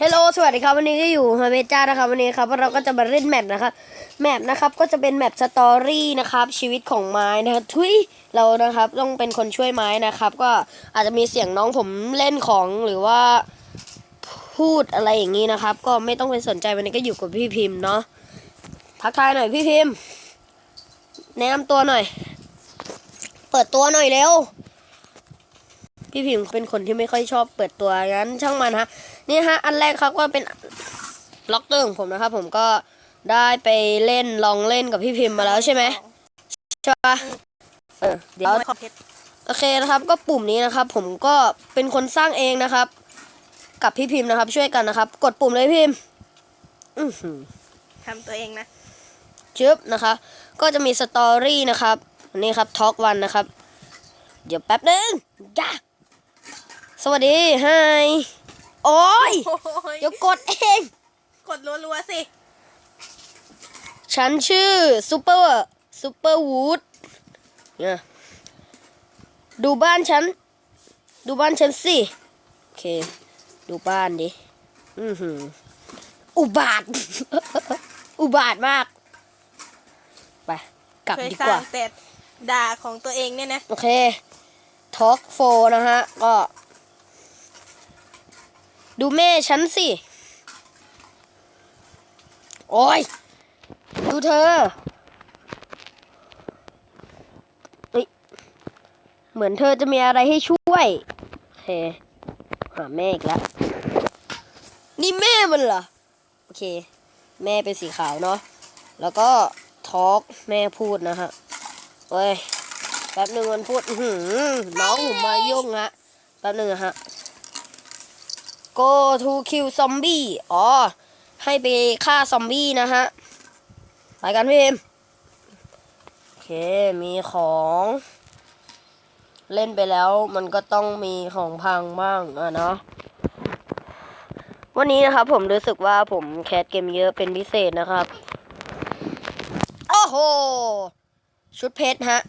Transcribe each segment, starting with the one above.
ฮลโลสวัสดีครับ วันนี้ก็อยู่มาเมจ้านะครับวันนี้ครับเราก็จะมาเล่นแมปนะครับแมปนะครับก็จะเป็นแมปสตอรี่นะครับชีวิตของไม้นะครับทุยเรานะครับต้องเป็นคนช่วยไม้นะครับ ก็อาจจะมีเสียงน้องผมเล่นของหรือว่าพูดอะไรอย่างนี้นะครับ ก็ไม่ต้องไปสนใจวันนี้ก็อยู่กับพี่พิมพ์เนาะทักทายหน่อยพี่พิมพ์แนะนำตัวหน่อย เปิดตัวหน่อยเร็วพี่พิมพ์เป็นคนที่ไม่ค่อยชอบเปิดตัวงั้นช่างมันฮะ นี่ฮะอันแรกครับก็เป็นล็อกเตอร์ของผมนะครับ ผมก็ได้ไปเล่นลองเล่นกับพี่พิมพ์มาแล้วใช่ไหมใช่ปะเออเดี๋ยวขอบเพชรโอเคนะครับ ก็ปุ่มนี้นะครับ ผมก็เป็นคนสร้างเองนะครับ กับพี่พิมพ์นะครับ ช่วยกันนะครับ กดปุ่มเลยพิมพ์อือหือทำตัวเองนะจึ๊บนะคะ ก็จะมีสตอรี่นะครับนี่ครับทอล์กวันนะครับ เดี๋ยวแป๊บนึงจ้าสวัสดีไฮ โอ้ยโอ้ยเดี๋ยวกดเอง กดรัวๆสิ ฉันชื่อซูเปอร์ซูเปอร์วูดเนี่ยดูบ้านฉัน ดูบ้านฉันสิ โอเค ดูบ้านดิ อือหือ อุบาท อุบาทมาก ไป กลับเคยดีสร้ากว่างแต่ด่าของตัวเองเนี่ยนะ โอเคทอล์กโฟนะฮะ ก็ ดูแม่ฉันสิ โอ้ย ดูเธอเอ้ยเหมือนเธอจะมีอะไรให้ช่วยเคหาแม่อีกแล้ว นี่แม่มันเหรอ โอเค แม่เป็นสีขาวเนาะ แล้วก็ทอล์กแม่พูดนะฮะเอ้ย แป๊บหนึ่งมันพูดหือน้องผมมายุ่งฮะ แป๊บหนึ่งฮะ go to kill zombie อ๋อ ให้ไปฆ่าซอมบี้นะฮะ ไปกันพี่เอ็มโอเค มีของ เล่นไปแล้วมันก็ต้องมีของพังบ้างอะเนาะ วันนี้นะครับผมรู้สึกว่าผมแคสเกมเยอะเป็นพิเศษนะครับ โอ้โห ชุดเพชรฮะ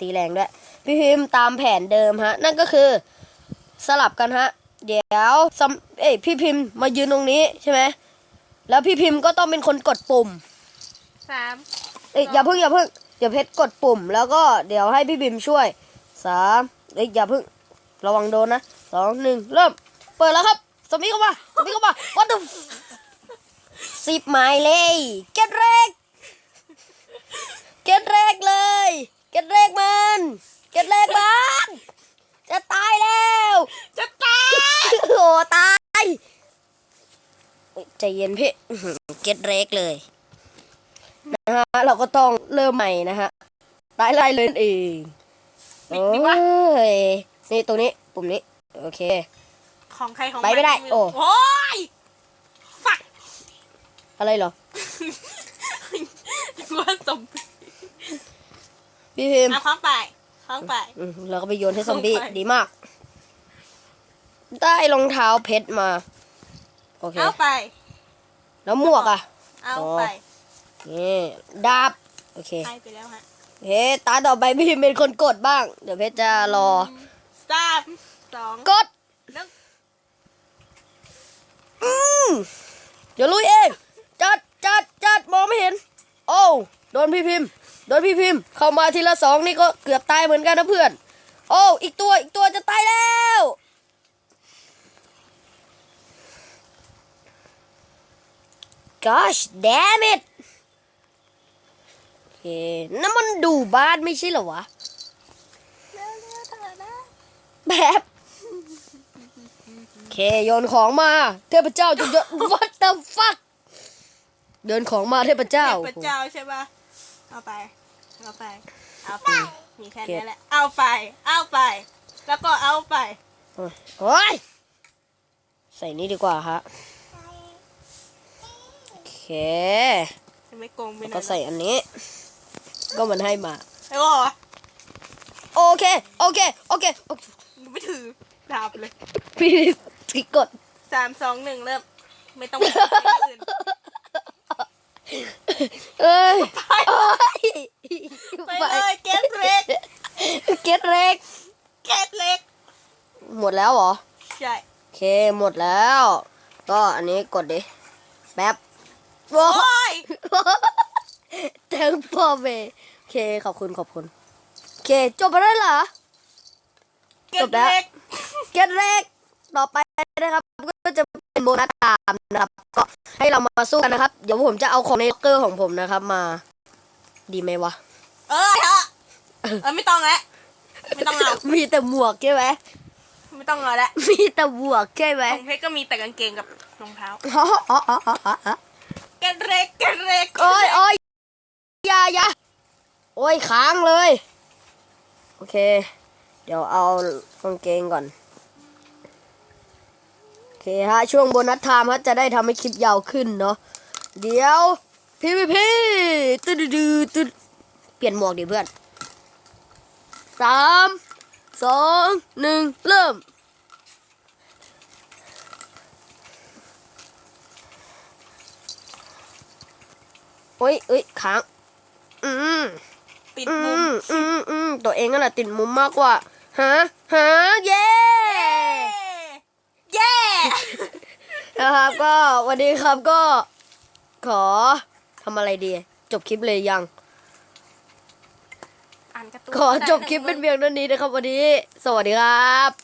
ตีแรงด้วย พี่พิมพ์ตามแผนเดิมฮะ นั่นก็คือสลับกันฮะ เดี๋ยวซัมเอ้ยพี่พิมพ์มายืนตรงนี้ใช่ไหมแล้วพี่พิมพ์ก็ต้องเป็นคนกดปุ่มสามเอ้ยอย่าเพิ่งอย่าเพิ่งเดี๋ยวเพชรกดปุ่ม แล้วก็เดี๋ยวให้พี่พิมพ์ช่วยสามเอ้ยอย่าเพิ่งระวังโดนนะสองหนึ่งเริ่ม เปิดแล้วครับสมิเข้ามาสมิเข้ามา what the f- สิบไม้เลยเก็ตแรกเก็ตแรกเลย เก็ตแรกมัน เก็ตแรกมัน จะตายแล้ว จะตาย โอ้ตายเอ้ยใจเย็นพี่อื้อหือเก็ตแรกเลยนะฮะเราก็ต้องเริ่มใหม่นะฮะตายไล่เลยนั่นเองปิโอ้ดดีวะยนี่ตรงนี้ปุ่มนี้ โอเค ของใครของไปไม่ได้นโอ้โอ้ยฝักอะไรเหรอว่าสมพี่พิมพ์เอาข้างไป ข้างไป อืมเราก็ไปโยนให้ซอมบี้ลงไปดีมาก ได้รองเท้าเพชรมา โอเค เอาไป แล้วหมวกอะ เอาอ๋อไป นี่ดาบ โอเคให้ไปแล้วฮะเฮ้ตาต่อไปพี่พิมพ์เป็นคนกดบ้าง เดี๋ยวเพชรจะรอ สามสองกด หนึ่งอืมเดี๋ยวลุยเอง จัดจัดจัดมองไม่เห็น โอ้วโดนพี่พิมพ์โดนพี่พิมพ์เข้ามาทีละสองนี่ก็เกือบตายเหมือนกันนะเพื่อน โอ้วอีกตัวอีกตัวจะตายแล้ว gosh damn it โอเคนั่นมันดูบ้านไม่ใช่เหรอวะเร็วเร็วเถอะนะแบบโอเคโยนของมา เทพเจ้าจะเดิน what the fuck เดินของมาเทพเจ้า เทพเจ้าใช่ปะเอาไป เอาไป เอาไป มีแค่นี้แหละ เอาไป เอาไป แล้วก็เอาไป โอ้ย ใส่นี่ดีกว่าฮะ โอเคจะไม่โกงไปไหนก็ใส่อันนี้ ก็มันให้มาแล้วก็โอเค โอเค โอเคโอเคไม่ถือดาบเลย พี่พี่กดสามสองหนึ่งเริ่ม ไม่ต้องไปอย่างอื่นเอ้ยไปโอ้ย ไปเลยเกตเล็ก เก็ตเล็ก เกตเล็ก หมดแล้วเหรอใช่โอเคหมดแล้ว ก็อันนี้กดดิ แป๊บโว้โอ้ยแตงพ่อเมย์โอเค ขอบคุณขอบคุณ โอเค จบไปแล้วเหรอเก็จบบแล้วเล็กเกตแรกต่อไปนะครับก็จะเป็นโบนัสตามนะครับ ก็ให้เรามาสู้กันนะครับ เดี๋ยวผมจะเอาของในล็อกเกอร์ของผมนะครับมา ดีไหมวะ เอ้ยฮะเออไม่ต้องแล้ว ไม่ต้องเอา มีแต่หมวกใช่ไหม ไม่ต้องเอาแล้วมีแต่หมวกใช่ไหมของเพชรก็มีแต่กางเกงกับรองเท้าอ๋ออ๋ออ๋ออ๋ออ๋อเก็บเล็กเก็บเล็กโอ้ยโอ้ยอย่าอย่าโอ้ยค้างเลย โอเค เดี๋ยวเอากางเกงก่อน โอเคฮะ ช่วงโบนัสไทม์ฮะจะได้ทำให้คลิปยาวขึ้นเนาะเดี๋ยวพีพีพีตึ๊ดดืดตึ๊ดเปลี่ยนหมวกดิเพื่อนสาม สองหนึ่งเริ่ม โอ้ยเอ้ยค้าง อืมติดอืมุม มอืมอืมตัวเองนั่นแหละติดมุมมากกว่า ฮะ ฮะ เย้ เย้ นะครับก็วันนี้ครับก็ ขอทำอะไรดี จบคลิปเลยยังอ่าน การ์ตูนขอจบคลิปเป็นเพียงเท่านี้นะครับวันนี้ สวัสดีครับ